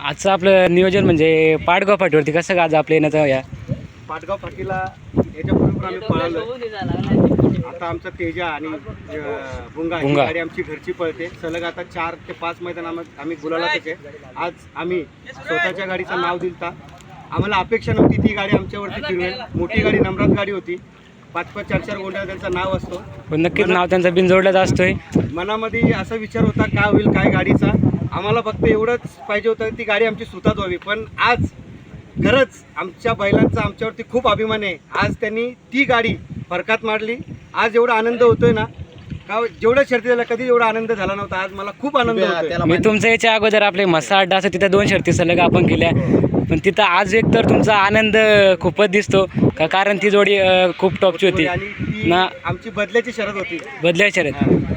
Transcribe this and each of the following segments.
आजचं आपलं नियोजन म्हणजे पाडगाव फाटीवरती कसं आज आपल्या येण्याचं या? पाटगाव फाटीला याच्यापूर्वी पण आम्ही पळालो आता आमचा तेजा आणि अं, भुंगा ही भुंगा. गाडी आमची घरची पळते. सलग आता चार ते पाच मैदान आम- आम्ही गुलाला त्याचे आज आम्ही स्वतःच्या गाडीचं नाव दिलता. आम्हाला अपेक्षा नव्हती ती गाडी आमच्यावरती फिरवेल. मोठी गाडी नम्रात गाडी होती. पाच पाच चार चार गोंड्या त्यांचं नाव असतो. पण नक्कीच नाव त्यांचा बिनजोडलाच असतोय. मनामध्ये असा विचार होता काय होईल काय गाडीचा? आम्हाला फक्त एवढंच पाहिजे होतं ती गाडी आमची सुतात व्हावी. पण आज खरंच आमच्या बैलांचा आमच्यावरती खूप अभिमान आहे. आज त्यांनी ती गाडी फरकात मारली. आज एवढा आनंद होतोय ना. का जेवढ्या शर्ती झाल्या कधी एवढा आनंद झाला नव्हता. आज मला खूप आनंद होतोय. मी तुमच्या याच्या अगोदर आपले मसा अड्डा असं तिथं दोन शर्ती सलग आपण केल्या. पण तिथं आज एक तर तुमचा आनंद खूपच दिसतो. का कारण ती जोडी खूप टॉपची होती. ना. आमची बदल्याची शरद होती. बदल्या शर्यत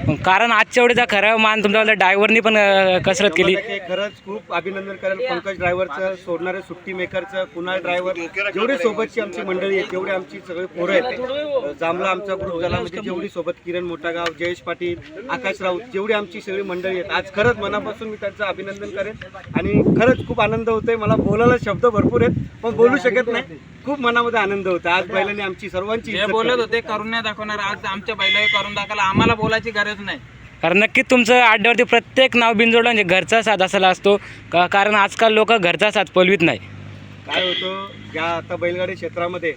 पण कारण आजच्या वेळेचा खरा मान तुमच्या ड्रायव्हरनी पण अं, कसरत केली. शंभर टक्के खरंच खूप अभिनंदन करेल पंकज ड्रायव्हरचं सोडणारे सुट्टी मेकरचं कुणाल ड्रायव्हर जेवढे सोबतची आमची मंडळी आहेत तेवढे आमची सगळे पोरं आहेत. जांभला आमचा ग्रुप झाला म्हणजे जेवढी सोबत किरण मोठागाव जयेश पाटील आकाश राऊत जेवढी आमची सगळी मंडळी आहेत. आज खरंच मनापासून मी त्यांचं अभिनंदन करेन. आणि खरंच खूप आनंद होतोय. मला बोलायला शब्द भरपूर आहेत पण बोलू शकत नाही. खूप मनामध्ये आनंद होता. आज बैलांनी आमची सर्वांची जे इज्जत बोलत. होते करून नाही दाखवणार. आज आमच्या बैलाही करून दाखवला. आम्हाला बोलायची गरज नाही. कारण नक्कीच तुमचं अड्ड्यावरती प्रत्येक नाव बिनजोडला म्हणजे घरचा साथ असायला असतो. का कारण आजकाल लोक घरचा साथ पलवित नाही. काय होतं या आता बैलगाडी क्षेत्रामध्ये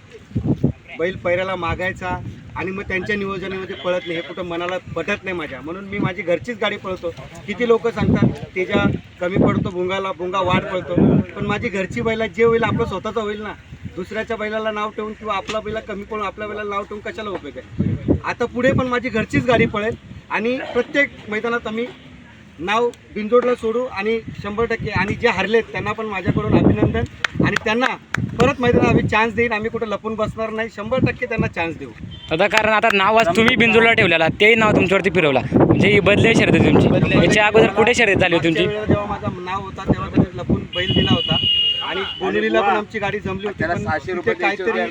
बैल पैऱ्याला मागायचा आणि मग त्यांच्या नियोजनामध्ये पळत नाही हे कुठं मनाला पटत नाही माझ्या. म्हणून मी माझी घरचीच गाडी पळतो किती लोक सांगतात तेजा कमी पडतो भुंगाला भुंगा वाढ पळतो. पण माझी घरची बैला जे होईल आपलं स्वतःचं होईल ना. दुसऱ्याच्या बैलाला नाव ठेवून किंवा आपला बैला कमी पडून आपल्या बैलाला नाव ठेवून कशाला उपयोग आहे आता पुढे पण माझी घरचीच गाडी पळेल आणि प्रत्येक मैदानात आम्ही नाव बिनजोडला सोडू आणि शंभर टक्के आणि जे हरलेत त्यांना पण माझ्याकडून अभिनंदन. आणि त्यांना परत मैदानात आम्ही चान्स देईन. आम्ही कुठं लपून बसणार नाही. शंभर टक्के त्यांना चान्स देऊ. आता कारण आता नाव आज तुम्ही बिनजोडला ठेवलेला तेही नाव तुमच्यावरती फिरवला म्हणजे ही बदली शर्यत तुमची. याच्या अगोदर कुठे शर्यत झाली तुमची? जेव्हा माझं नाव होता तेव्हा त्यांनी लपून बैल दिला होता. आणि बोनुलीला पण आमची गाडी जमली होती पण तिथे काहीतरी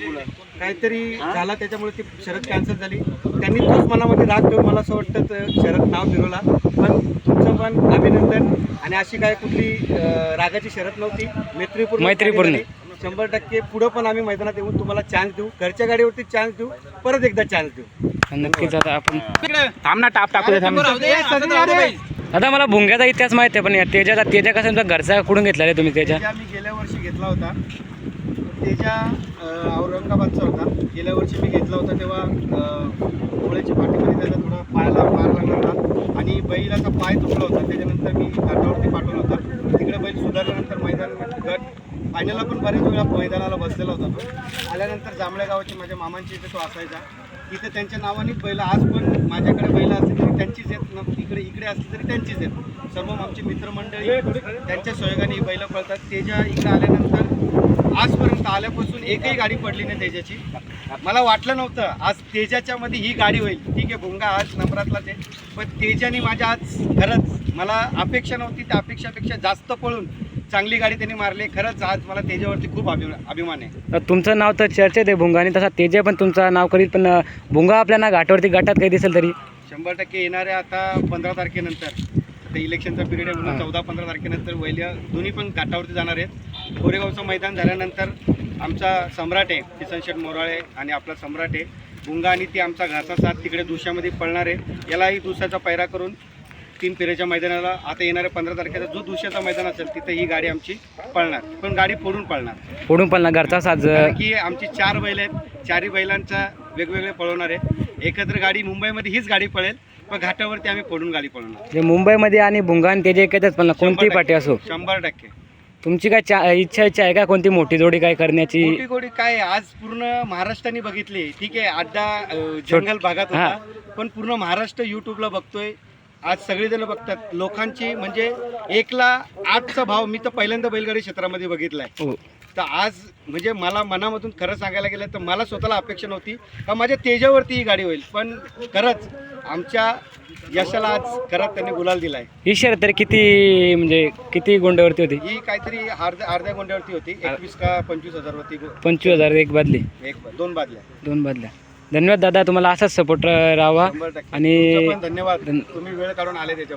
काहीतरी झाला त्याच्यामुळे ती शरद कॅन्सल झाली. त्यांनी तोच मनामध्ये राग ठेवून मला असं वाटतं तर शरद नाव फिरवला. पण तुमचं पण अभिनंदन. आणि अशी काय कुठली अं, रागाची शरद नव्हती. मैत्रीपूर्ण मैत्रीपूर्ण. गाडी झाली. शंभर टक्के पुढं पण आम्ही मैदानात येऊन तुम्हाला चान्स देऊ. घरच्या गाडीवरती चान्स देऊ. परत एकदा चान्स देऊ. नक्कीच आता आपण थांब ना टाप टाकू आता मला भुंग्याचा इतिहास माहिती आहे पण या तेजाचा तेजा कसं तुमचा घरचा कुठून घेतलेला आहे तुम्ही तेजा? मी गेल्या वर्षी घेतला होता. तेजा औरंगाबादचा होता. गेल्या वर्षी मी घेतला होता तेव्हा अं, डोळ्याच्या पाठीमध्ये त्याचा थोडा पायाला मार लागला होता. आणि बैलाचा पाय तुटला होता. त्याच्यानंतर मी घाटावरती पाठवला होता. तिकडे बैल सुधारल्यानंतर मैदान गट फायनलला पण बरेच वेळा मैदानाला बसलेला होता तो. आल्यानंतर जांभळ्या गावाची माझ्या मामांची इथे तो असायचा. इथे त्यांच्या नावाने बैल आज पण माझ्याकडे बैल असली तरी त्यांचीच आहेत. न इकडे इकडे असली तरी त्यांचीच आहेत. सर्व आमची मित्रमंडळी त्यांच्या सहयोगाने बैल पळतात. तेजा इकडे आल्यानंतर आजपर्यंत आल्यापासून एकही गाडी पडली नाही तेजाची. मला वाटलं नव्हतं आज तेजाच्या मध्ये ही गाडी होईल. ठीक आहे भुंगा आज नंबरातला ते पण तेजाने माझ्या आज खरंच मला अपेक्षा नव्हती. त्या अपेक्षापेक्षा जास्त पळून चांगली गाडी त्यांनी मारली. खरंच आज मला तेजावरती खूप अभिमान अभिमान आहे. तुमचं नाव तर चर्चेत आहे भुंगा आणि तसा तेजा पण तुमचं नाव करीत पण अं, भुंगा आपल्याला घाटावरती गटात काही दिसेल तरी. शंभर टक्के येणाऱ्या आता पंधरा तारखेनंतर. आता इलेक्शनचा पिरियड आहे म्हणून चौदा पंधरा तारखेनंतर वैल्या दोन्ही पण घाटावरती जाणार आहेत. कोरेगावचं मैदान झाल्यानंतर आमचा सम्राट आहे किसन शेठ मोराळे आणि आपला सम्राट आहे. गुंगा आणि ती आमचा घरचा साथ तिकडे दुशामध्ये पळणार आहे. यालाही दुसऱ्याचा पैरा करून तीन फेऱ्याच्या मैदानाला आता येणाऱ्या पंधरा तारखेचा जो दुसऱ्याचा मैदान असेल तिथे ही गाडी आमची पळणार. पण गाडी फोडून पळणार. फोडून पण घरचा साज कारण की आमची चार बैल आहेत. चारही बैलांचा वेगवेगळे पळवणार आहे. एकत्र गाडी मुंबईमध्ये हीच गाडी पळेल पण घाटावरती आम्ही फोडून गाडी पळवणार. जे मुंबईमध्ये आणि भुंगा आणि तेजा एकच पण कोणतीही पाठी असो? शंभर टक्के. तुमची काय चा इच्छा इच्छा आहे का कोणती मोठी जोडी काय करण्याची? मोठी गोडी काय आज पूर्ण महाराष्ट्राने बघितली. ठीक आहे अड्डा अं, जंगल भागात होता. पण पूर्ण महाराष्ट्र युट्यूबला बघतोय. आज सगळेजण बघतात. लोकांची म्हणजे एकला आठचा भाव मी तर पहिल्यांदा बैलगाडी क्षेत्रामध्ये बघितलाय. हो. तर आज म्हणजे मला मनामधून खरं सांगायला गेलं तर मला स्वतःला अपेक्षा नव्हती. का माझ्या तेजावरती ही गाडी होईल. पण खरंच आमच्या यशाला आज खरंच त्यांनी गुलाल दिलाय. ही शर्यत तरी किती म्हणजे किती गुंडावरती होती? ही काहीतरी अर्ध्या अर्ध्या गोंड्यावरती होती. एकवीस का पंचवीस हजारवरती गो- पंचवीस हजार एक बदली. एक दोन बादल्या. दोन बदल्या. धन्यवाद दादा तुम्हाला असाच सपोर्ट राहावा. आणि धन्यवाद. धन- तुम्ही वेळ काढून आले त्याच्या